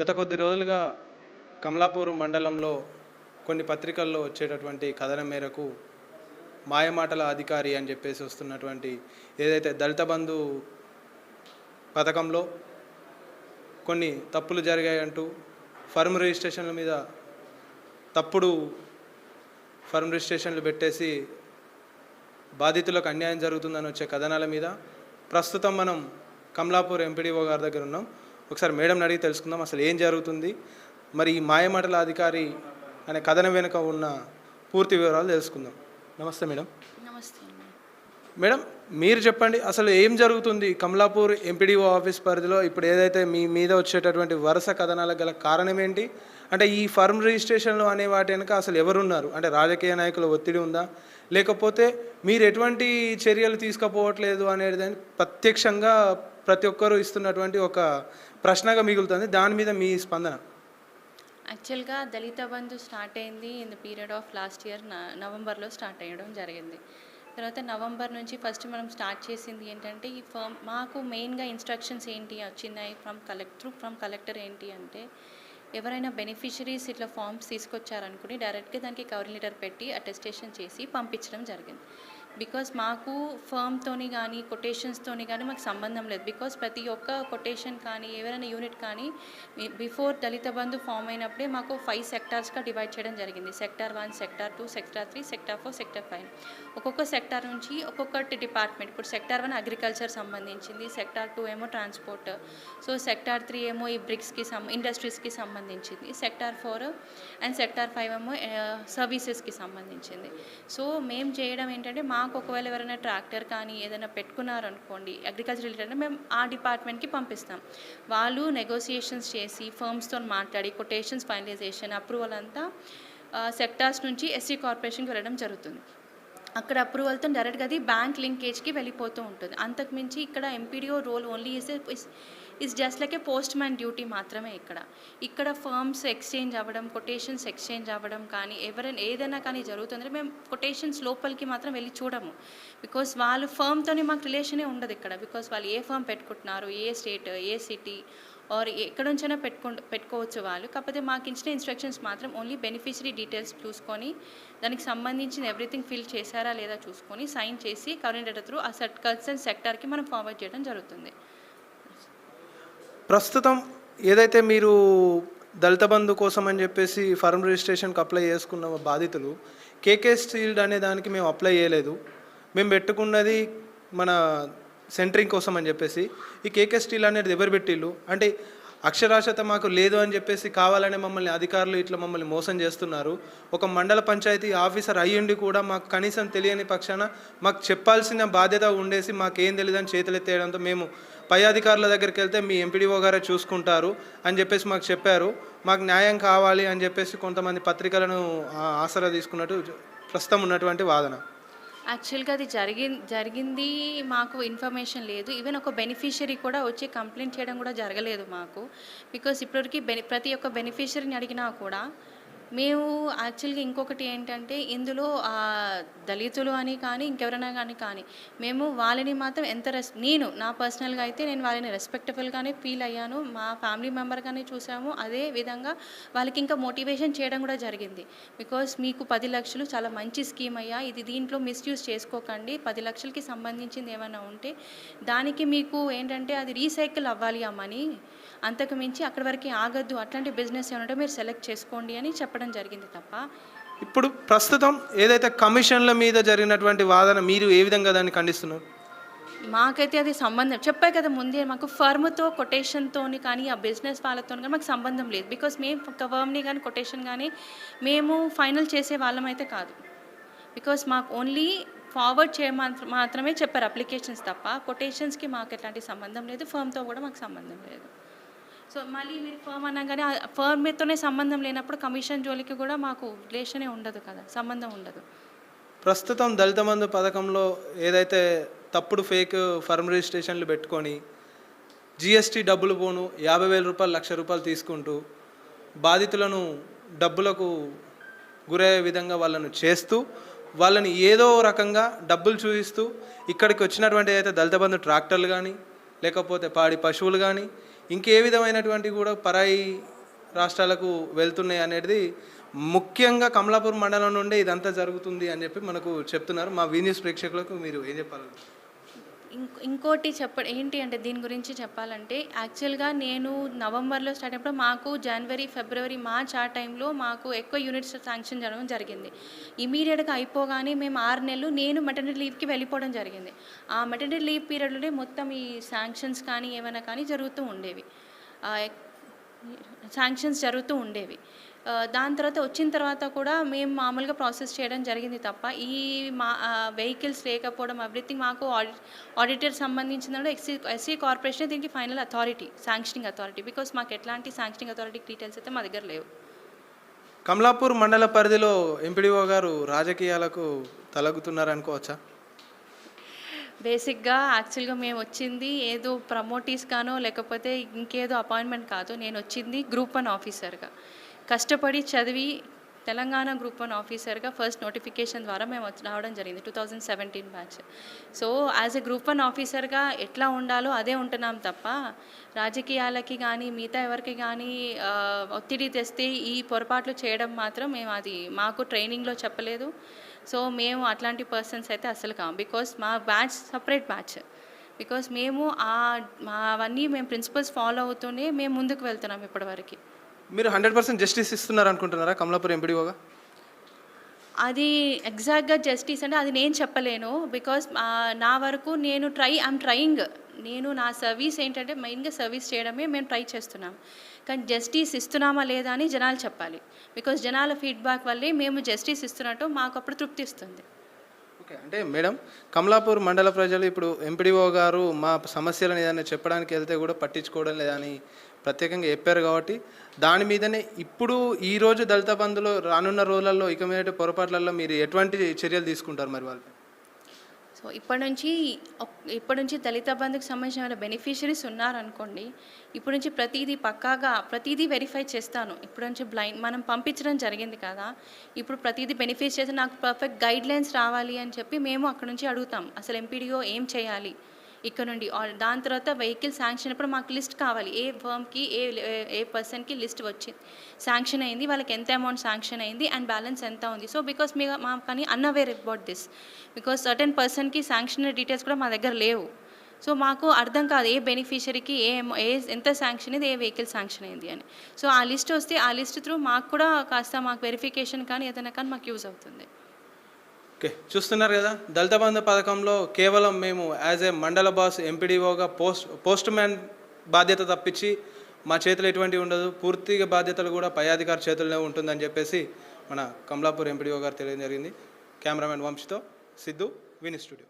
గత కొద్ది రోజులుగా కమలాపూర్ మండలంలో కొన్ని పత్రికల్లో వచ్చేటటువంటి కథనం మేరకు మాయమాటల అధికారి అని చెప్పేసి వస్తున్నటువంటి ఏదైతే దళిత బంధు పథకంలో కొన్ని తప్పులు జరిగాయంటూ ఫర్మ్ రిజిస్ట్రేషన్ల మీద తప్పుడు ఫర్మ్ రిజిస్ట్రేషన్లు పెట్టేసి బాధితులకు అన్యాయం జరుగుతుందని వచ్చే కథనాల మీద ప్రస్తుతం మనం కమలాపూర్ ఎంపీడీఓ గారి దగ్గర ఉన్నాం. ఒకసారి మేడం అడిగి తెలుసుకుందాం అసలు ఏం జరుగుతుంది? మరి ఈ మాయమాటల అధికారి అనే కథనం వెనుక ఉన్న పూర్తి వివరాలు తెలుసుకుందాం. నమస్తే మేడం. నమస్తే మేడం మీరు చెప్పండి అసలు ఏం జరుగుతుంది? కమలాపూర్ ఎంపీడీఓ ఆఫీస్ పరిధిలో ఇప్పుడు ఏదైతే మీ మీద వచ్చేటటువంటి వరుస కథనాలకు గల కారణం ఏంటి? అంటే ఈ ఫర్మ్ రిజిస్ట్రేషన్లు అనే వాటి వెనుక అసలు ఎవరున్నారు? అంటే రాజకీయ నాయకుల ఒత్తిడి ఉందా? లేకపోతే మీరు ఎటువంటి చర్యలు తీసుకుపోవట్లేదు అనేది ప్రత్యక్షంగా ప్రతి ఒక్కరూ ఇస్తున్నటువంటి ఒక ప్రశ్నగా మిగులుతుంది. దాని మీద మీ స్పందన? యాక్చువల్గా దళిత బంధు స్టార్ట్ అయింది in the period of last year నవంబర్లో స్టార్ట్ అయ్యడం జరిగింది. తర్వాత నవంబర్ నుంచి ఫస్ట్ మనం స్టార్ట్ చేసింది ఏంటంటే ఈ ఫర్మ్ మాకు మెయిన్గా ఇన్స్ట్రక్షన్స్ ఏంటి వచ్చినాయి ఫ్రమ్ కలెక్టర్ ఫ్రమ్ కలెక్టర్ ఏంటి అంటే ఎవరైనా బెనిఫిషరీస్ ఇట్లా ఫామ్స్ తీసుకొచ్చారనుకుని డైరెక్ట్గా దానికి కవర్ లెటర్ పెట్టి అటెస్టేషన్ చేసి పంపించడం జరిగింది. బికాస్ మాకు ఫర్మ్తోని కానీ కొటేషన్స్తోని కానీ మాకు సంబంధం లేదు. బికాస్ ప్రతి ఒక్క కొటేషన్ కానీ ఎవరైనా యూనిట్ కానీ బిఫోర్ దళిత బంధు ఫామ్ అయినప్పుడే మాకు ఫైవ్ సెక్టార్స్గా డివైడ్ చేయడం జరిగింది. Sector one sector two sector three sector four sector five ఒక్కొక్క సెక్టార్ నుంచి ఒక్కొక్కటి డిపార్ట్మెంట్ ఇప్పుడు సెక్టార్ వన్ అగ్రికల్చర్ సంబంధించింది సెక్టార్ టూ ఏమో ట్రాన్స్పోర్ట్ సో సెక్టార్ త్రీ ఏమో ఈ బ్రిక్స్కి సం ఇండస్ట్రీస్కి సంబంధించింది. Sector four and sector five ఏమో eh, సర్వీసెస్కి సంబంధించింది. సో మేము చేయడం ఏంటంటే మా మాకు ఒకవేళ ఎవరైనా ట్రాక్టర్ కానీ ఏదైనా పెట్టుకున్నారనుకోండి అగ్రికల్చర్ రిలేటెడ్ మేము ఆ డిపార్ట్మెంట్కి పంపిస్తాం. వాళ్ళు నెగోసియేషన్స్ చేసి ఫర్మ్స్తో మాట్లాడి కొటేషన్స్ ఫైనలైజేషన్ అప్రూవల్ అంతా సెక్టార్స్ నుంచి ఎస్సీ కార్పొరేషన్కి వెళ్ళడం జరుగుతుంది. అక్కడ అప్రూవల్తో డైరెక్ట్గా అది బ్యాంక్ లింకేజ్కి వెళ్ళిపోతూ ఉంటుంది. అంతకుమించి ఇక్కడ MPDO role only is is just like a postman duty మాత్రమే ఇక్కడ. ఇక్కడ ఫర్మ్స్ ఎక్స్చేంజ్ అవ్వడం కొటేషన్స్ ఎక్స్చేంజ్ అవ్వడం కానీ ఎవరైనా ఏదైనా కానీ జరుగుతుందంటే మేము కొటేషన్స్ లోపలికి మాత్రం వెళ్ళి చూడము. బికాస్ వాళ్ళు ఫర్మ్తోనే మాకు రిలేషనే ఉండదు ఇక్కడ. బికాస్ వాళ్ళు ఏ ఫర్మ్ పెట్టుకుంటున్నారు ఏ స్టేట్ ఏ సిటీ ఆర్ ఎక్కడ నుంచైనా పెట్టుకో పెట్టుకోవచ్చు వాళ్ళు. కాకపోతే మాకు ఇచ్చిన ఇన్స్ట్రక్షన్స్ మాత్రం ఓన్లీ బెనిఫిషరీ డీటెయిల్స్ చూసుకొని దానికి సంబంధించిన ఎవ్రీథింగ్ ఫిల్ చేశారా లేదా చూసుకొని సైన్ చేసి కరెంట్ త్రూ ఆ సెట్ కన్సర్న్ సెక్టార్కి మనం ఫార్వర్డ్ చేయడం జరుగుతుంది. ప్రస్తుతం ఏదైతే మీరు దళిత బంధు కోసం అని చెప్పేసి ఫర్మ్ రిజిస్ట్రేషన్కి అప్లై చేసుకున్న బాధితులు కేకే స్టీల్డ్ అనే దానికి మేము అప్లై చేయలేదు. మేము పెట్టుకున్నది మన సెంటరింగ్ కోసం అని చెప్పేసి ఈ కేకే స్టీల్ అనేది ఎవరు పెట్టిళ్ళు? అంటే అక్షరాస్యత మాకు లేదు అని చెప్పేసి కావాలనే మమ్మల్ని అధికారులు ఇట్లా మమ్మల్ని మోసం చేస్తున్నారు. ఒక మండల పంచాయతీ ఆఫీసర్ అయ్యుండి కూడా మాకు కనీసం తెలియని పక్షాన మాకు చెప్పాల్సిన బాధ్యత ఉండేసి మాకేం తెలియదని చేతులెత్తేయడంతో మేము పై అధికారుల దగ్గరికి వెళ్తే మీ ఎంపీడీఓ గారే చూసుకుంటారు అని చెప్పేసి మాకు చెప్పారు. మాకు న్యాయం కావాలి అని చెప్పేసి కొంతమంది పత్రికలను ఆసరా తీసుకున్నట్టు ప్రస్తుతం ఉన్నటువంటి వాదన. యాక్చువల్గా అది జరిగి జరిగింది మాకు ఇన్ఫర్మేషన్ లేదు. ఈవెన్ ఒక బెనిఫిషరీ కూడా వచ్చి కంప్లైంట్ చేయడం కూడా జరగలేదు మాకు. బికాస్ ఇప్పటివరకు బెని ప్రతి ఒక్క బెనిఫిషరీని అడిగినా కూడా మేము యాక్చువల్గా ఇంకొకటి ఏంటంటే ఇందులో దళితులు అని కానీ ఇంకెవరైనా కానీ కానీ మేము వాళ్ళని మాత్రం ఎంత రెస్ నేను నా పర్సనల్గా అయితే నేను వాళ్ళని రెస్పెక్టబుల్గానే ఫీల్ అయ్యాను. మా ఫ్యామిలీ మెంబర్గానే చూసాము. అదే విధంగా వాళ్ళకి ఇంకా మోటివేషన్ చేయడం కూడా జరిగింది. బికాస్ మీకు పది లక్షలు చాలా మంచి స్కీమ్ అయ్యా. ఇది దీంట్లో మిస్యూజ్ చేసుకోకండి. పది లక్షలకి సంబంధించింది ఏమైనా ఉంటే దానికి మీకు ఏంటంటే అది రీసైకిల్ అవ్వాలి ఆ మనీ అంతకు మించి అక్కడి వరకు ఆగద్దు. అట్లాంటి బిజినెస్ ఏమంటే మీరు సెలెక్ట్ చేసుకోండి అని చెప్పడం జరిగింది తప్ప. ఇప్పుడు ప్రస్తుతం ఏదైతే కమిషన్ల మీద జరిగినటువంటి వాదన మీరు ఏ విధంగా దాన్ని ఖండిస్తున్నారు? మాకైతే అది సంబంధం. చెప్పాయి కదా ముందే మాకు ఫర్మ్తో కొటేషన్తో కానీ ఆ బిజినెస్ వాళ్ళతో కానీ మాకు సంబంధం లేదు. బికాస్ మేము ఫర్మ్ని కానీ కొటేషన్ కానీ మేము ఫైనల్ చేసే వాళ్ళం అయితే కాదు. బికాస్ మాకు ఓన్లీ ఫార్వర్డ్ చేయ మాత్రమే చెప్పారు అప్లికేషన్స్ తప్ప. కొటేషన్స్కి మాకు ఎట్లాంటి సంబంధం లేదు. ఫర్మ్తో కూడా మాకు సంబంధం లేదు. సో మళ్ళీ మీరు ఫర్మ్ అనగానే ఆ ఫర్మ్తోనే సంబంధం లేనప్పుడు కమిషన్ జోలికి కూడా మాకు రిలేషనే ఉండదు కదా సంబంధం ఉండదు. ప్రస్తుతం దళిత మందు పథకంలో ఏదైతే తప్పుడు ఫేక్ ఫర్మ్ రిజిస్ట్రేషన్లు పెట్టుకొని జిఎస్టీ డబ్బులు పోను యాభై వేల రూపాయలు లక్ష రూపాయలు తీసుకుంటూ బాధితులను డబ్బులకు గురయ్యే విధంగా వాళ్ళను చేస్తూ వాళ్ళని ఏదో రకంగా డబ్బులు చూపిస్తూ ఇక్కడికి వచ్చినటువంటి అయితే దళిత బంధు ట్రాక్టర్లు కానీ లేకపోతే పాడి పశువులు కానీ ఇంకే విధమైనటువంటి కూడా పరాయి రాష్ట్రాలకు వెళ్తున్నాయి అనేది ముఖ్యంగా కమలాపూర్ మండలం నుండే ఇదంతా జరుగుతుంది అని చెప్పి మనకు చెప్తున్నారు మా వీ ప్రేక్షకులకు మీరు ఏం చెప్పాలి ఇంకోటి చెప్ప ఏంటి అంటే దీని గురించి చెప్పాలంటే యాక్చువల్గా నేను నవంబర్లో స్టార్ట్ అయినప్పుడు మాకు జనవరి ఫిబ్రవరి మార్చ్ ఆ టైంలో మాకు ఎక్కువ యూనిట్స్ శాంక్షన్ జరగడం జరిగింది. ఇమీడియట్గా అయిపోగానే మేము ఆరు నెలలు నేను మెటర్నిటీ లీవ్కి వెళ్ళిపోవడం జరిగింది. ఆ మెటర్నిటీ లీవ్ పీరియడ్లోనే మొత్తం ఈ శాంక్షన్స్ కానీ ఏమైనా కానీ జరుగుతూ ఉండేవి. శాంక్షన్స్ జరుగుతూ ఉండేవి. దాని తర్వాత వచ్చిన తర్వాత కూడా మేము మామూలుగా ప్రాసెస్ చేయడం జరిగింది తప్ప ఈ మా వెహికల్స్ లేకపోవడం ఎవ్రీథింగ్ మాకు ఆడిట్ ఆడిటర్ సంబంధించిన ఎస్సీ ఎస్సీ కార్పొరేషన్ దీనికి final authority sanctioning authority because మాకు ఎట్లాంటి శాంక్షనింగ్ అథారిటీ డీటెయిల్స్ అయితే మా దగ్గర లేవు. కమలాపూర్ మండల పరిధిలో ఎంపీడీఓ గారు రాజకీయాలకు తలగుతున్నారు అనుకోవచ్చా? బేసిక్గా యాక్చువల్గా మేము వచ్చింది ఏదో ప్రమోటీస్ గానో లేకపోతే ఇంకేదో అపాయింట్మెంట్ కాదు. నేను వచ్చింది గ్రూప్ వన్ ఆఫీసర్గా కష్టపడి చదివి తెలంగాణ గ్రూప్ వన్ ఆఫీసర్గా ఫస్ట్ నోటిఫికేషన్ ద్వారా మేము వచ్చి రావడం జరిగింది two thousand seventeen batch so as a group one ఆఫీసర్గా ఎట్లా ఉండాలో అదే ఉంటున్నాం తప్ప రాజకీయాలకి కానీ మిగతా ఎవరికి కానీ ఒత్తిడి తెస్తే ఈ పొరపాట్లు చేయడం మాత్రం మేము అది మాకు ట్రైనింగ్లో చెప్పలేదు. సో మేము అట్లాంటి పర్సన్స్ అయితే అసలు కాం. బికాస్ మా బ్యాచ్ సపరేట్ బ్యాచ్ బికాస్ మేము ఆ అవన్నీ మేము ప్రిన్సిపల్స్ ఫాలో అవుతూనే మేము ముందుకు వెళ్తున్నాం ఇప్పటివరకు. మీరు హండ్రెడ్ పర్సెంట్ జస్టిస్ ఇస్తున్నారు అనుకుంటున్నారా కమలాపూర్ ఎంపీడీఓగా? అది ఎగ్జాక్ట్గా జస్టిస్ అంటే అది నేను చెప్పలేను బికాస్ నా వరకు నేను ట్రై ఐమ్ ట్రయింగ్ నేను నా సర్వీస్ ఏంటంటే మెయిన్గా సర్వీస్ చేయడమే మేము ట్రై చేస్తున్నాం. కానీ జస్టిస్ ఇస్తున్నామా లేదా అని జనాలు చెప్పాలి. బికాస్ జనాల ఫీడ్బ్యాక్ వల్లే మేము జస్టిస్ ఇస్తున్నట్టు మాకు అప్పుడు తృప్తి ఇస్తుంది ఓకే అంటే మేడం కమలాపూర్ మండల ప్రజలు ఇప్పుడు ఎంపీడీఓ గారు మా సమస్యలను ఏదైనా చెప్పడానికి వెళ్తే కూడా పట్టించుకోవడం లేదని ప్రత్యేకంగా చెప్పారు కాబట్టి దాని మీదనే ఇప్పుడు ఈ రోజు దళిత బంధులో రానున్న రోజులలో ఇక మీద పొరపాట్లలో మీరు ఎటువంటి చర్యలు తీసుకుంటారు మరి వాళ్ళు సో ఇప్పటి నుంచి ఇప్పటి నుంచి దళిత బంధుకు సంబంధించిన బెనిఫిషరీస్ ఉన్నారనుకోండి ఇప్పటి నుంచి ప్రతిదీ పక్కాగా ప్రతిదీ వెరిఫై చేస్తాను. ఇప్పటి నుంచి బ్లైండ్ మనం పంపించడం జరిగింది కదా ఇప్పుడు ప్రతిదీ బెనిఫిట్ చేసి నాకు పర్ఫెక్ట్ గైడ్లైన్స్ రావాలి అని చెప్పి మేము అక్కడ నుంచి అడుగుతాం. అసలు ఎంపీడీఓ ఏం చేయాలి? ఇక్కడ నుండి దాని తర్వాత వెహికల్ శాంక్షన్ అప్పుడు మాకు లిస్ట్ కావాలి. ఏ ఫర్మ్కి ఏ ఏ- పర్సన్కి లిస్ట్ వచ్చింది. శాంక్షన్ అయింది వాళ్ళకి ఎంత అమౌంట్ శాంక్షన్ అయింది అండ్ బ్యాలెన్స్ ఎంత ఉంది. సో బికాస్ మీ మా కానీ unaware about this because certain పర్సన్కి శాంక్షన్ డీటెయిల్స్ కూడా మా దగ్గర లేవు. సో మాకు అర్థం కాదు ఏ బెనిఫిషరీకి ఏ ఏ ఎంత శాంక్షన్ అయింది ఏ వెహికల్ శాంక్షన్ అయింది అని. సో ఆ లిస్ట్ వస్తే ఆ లిస్ట్ త్రూ మాకు కూడా కాస్త మాకు వెరిఫికేషన్ కానీ ఏదైనా కానీ మాకు యూజ్ అవుతుంది. ఓకే చూస్తున్నారు కదా? దళిత బంధు పథకంలో కేవలం మేము యాజ్ ఏ మండల బాస్ ఎంపీడీఓగా పోస్ట్ పోస్ట్ మ్యాన్ బాధ్యత తప్పించి మా చేతిలో ఎటువంటివి ఉండదు. పూర్తిగా బాధ్యతలు కూడా పై అధికారి చేతుల్లోనే ఉంటుందని చెప్పేసి మన కమలాపూర్ ఎంపీడీఓ గారు తెలియజేయడం జరిగింది. కెమెరామెన్ వంశీతో సిద్ధు విని స్టూడియో.